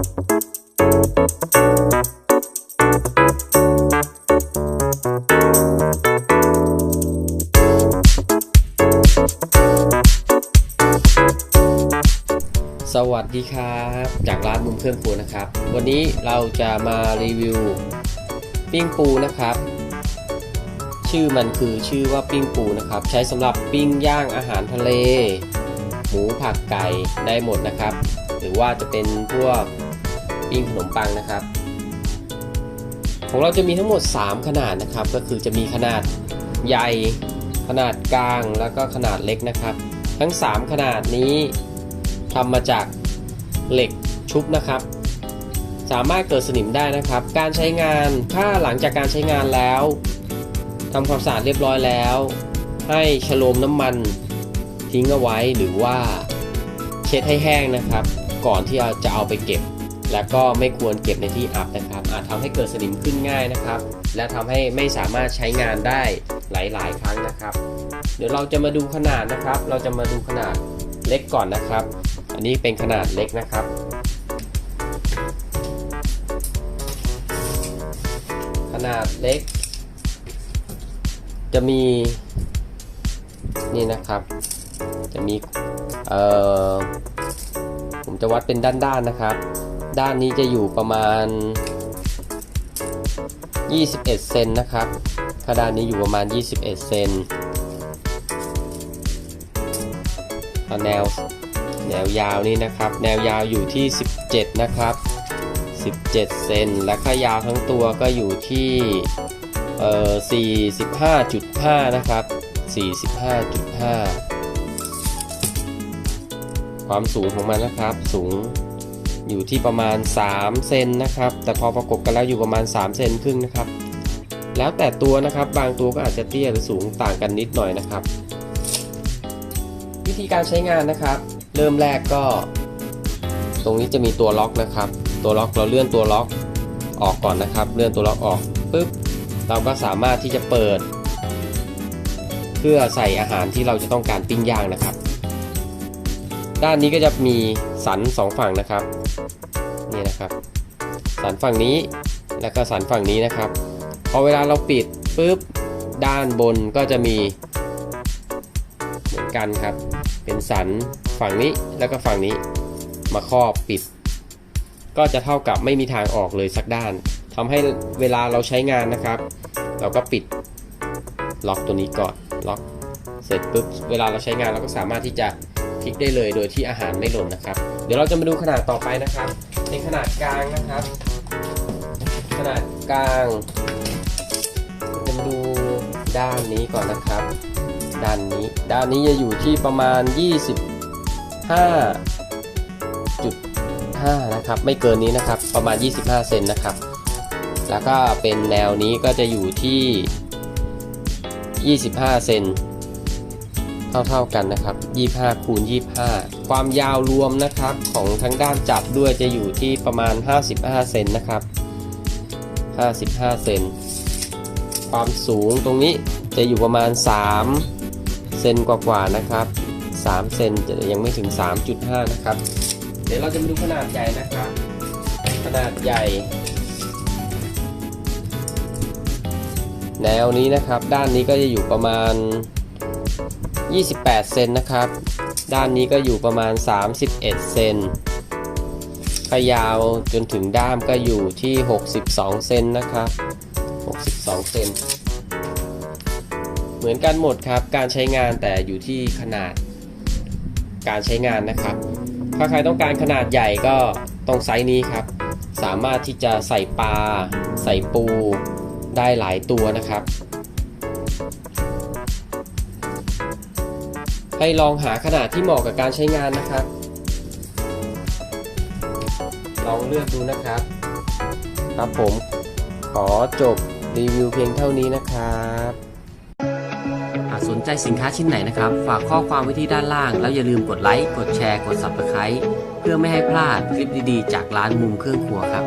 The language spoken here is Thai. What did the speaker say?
สวัสดีครับ จากร้านมุมเครื่องครัวนะครับ วันนี้เราจะมารีวิวปิ้งปูนะครับ ชื่อมันคือชื่อว่าปิ้งปูนะครับ ใช้สำหรับปิ้งย่างอาหารทะเล หมูผักไก่ได้หมดนะครับ หรือว่าจะเป็นพวก ปิ้งขนมปังนะครับ ของเราจะมีทั้งหมด 3 ขนาดนะครับ ก็คือจะมีขนาดใหญ่ขนาดกลางแล้วก็ขนาดเล็กนะครับ ทั้ง 3 ขนาดนี้ทำมาจากเหล็กชุบนะครับ สามารถเกิดสนิมได้นะครับ การใช้งานถ้าหลังจากการใช้งานแล้วทำความสะอาดเรียบร้อยแล้ว ให้ฉโลมน้ำมันทิ้งเอาไว้หรือว่าเช็ดให้แห้งนะครับ ก่อนที่จะเอาไปเก็บ และก็ไม่ควรเก็บในที่อับนะครับ อาจทำให้เกิดสนิมขึ้นง่ายนะครับ และทำให้ไม่สามารถใช้งานได้หลาย ๆ ครั้งนะครับ เดี๋ยวเราจะมาดูขนาดนะครับ เราจะมาดูขนาดเล็กก่อนนะครับ อันนี้เป็นขนาดเล็กนะครับ ขนาดเล็ก จะมีนี่นะครับ จะมีเอ่อผมจะวัดเป็นด้านๆนะครับ ด้านนี้จะอยู่ประมาณ 21 เซนนะครับ ถ้าด้านนี้อยู่ประมาณ 21 เซนแนวแนวยาวนี่นะครับ แนวยาวอยู่ที่ 17 นะครับ 17 เซน และค่ายาวทั้งตัวก็อยู่ที่เอ่อ45.5 นะครับ 45.5 ความสูงของมันนะครับ สูง อยู่ที่ประมาณ 3 เซนนะครับ แต่พอประกบกันแล้วอยู่ประมาณ 3 เซนครึ่งนะครับ แล้วแต่ตัวนะครับ บางตัวก็อาจจะเตี้ยหรือสูงต่างกันนิดหน่อยนะครับ วิธีการใช้งานนะครับ เริ่มแรกก็ ตรงนี้จะมีตัวล็อกนะครับ ตัวล็อกเราเลื่อนตัวล็อกออกก่อนนะครับ เลื่อนตัวล็อกออกปุ๊บ เราก็สามารถที่จะเปิด เพื่อใส่อาหารที่เราจะต้องการปิ้งย่างนะครับ ด้านนี้ก็จะมี สันสองฝั่งนะครับนี่นะครับสันฝั่งนี้แล้วก็สันฝั่งนี้นะครับ พอเวลาเราปิดปุ๊บด้านบนก็จะมีเหมือนกันครับ เป็นสันฝั่งนี้แล้วก็ฝั่งนี้มาครอบปิด ก็จะเท่ากับไม่มีทางออกเลยสักด้านทำให้เวลาเราใช้งานนะครับ เราก็ปิดล็อกตัวนี้ก่อนล็อกเสร็จปุ๊บเวลาเราใช้งานเราก็สามารถที่จะพลิกได้เลยโดยที่อาหารไม่หล่นนะครับ ดี๋ยวเราจะมาดูขนาดต่อไปนะครับเป็นขนาดกลางนะครับ ขนาดกลางเราจะมาดูด้านนี้ก่อนนะครับ ด้านนี้ด้านนี้จะอยู่ที่ประมาณ 25.5 นะครับ ไม่เกินนี้นะครับประมาณ 25 เซนนะครับ แล้วก็เป็นแนวนี้ก็จะอยู่ที่ 25 เซน เท่าๆกันนะครับ 25คูณ25 ความยาวรวมนะครับของทั้งด้านจับด้วยจะอยู่ที่ประมาณ 55 เซนนะครับ 55 เซน ความสูงตรงนี้จะอยู่ประมาณ 3 เซนกว่าๆนะครับ 3 เซนจะยังไม่ถึง 3.5 นะครับ เดี๋ยวเราจะมาดูขนาดใหญ่นะครับ ขนาดใหญ่ แนวนี้นะครับ ด้านนี้ก็จะอยู่ประมาณ 28 เซนนะครับ ด้านนี้ก็อยู่ประมาณ 31 เซนขยาวจนถึงด้ามก็อยู่ที่ 62 เซนนะครับ 62 เซน เหมือนกันหมดครับ การใช้งานแต่อยู่ที่ขนาดการใช้งานนะครับ ถ้าใครต้องการขนาดใหญ่ก็ตรงไซส์นี้ครับ สามารถที่จะใส่ปลา ใส่ปูได้หลายตัวนะครับ ให้ลองหาขนาดที่เหมาะกับการใช้งานนะครับ ลองเลือกดูนะครับ ครับผมขอจบรีวิวเพียงเท่านี้นะครับหากสนใจสินค้าชิ้นไหนนะครับ ฝากข้อความไว้ที่ด้านล่าง แล้วอย่าลืมกดไลค์ กดแชร์ กด Subscribe เพื่อไม่ให้พลาดคลิปดีๆ จากร้านมุมเครื่องครัวครับ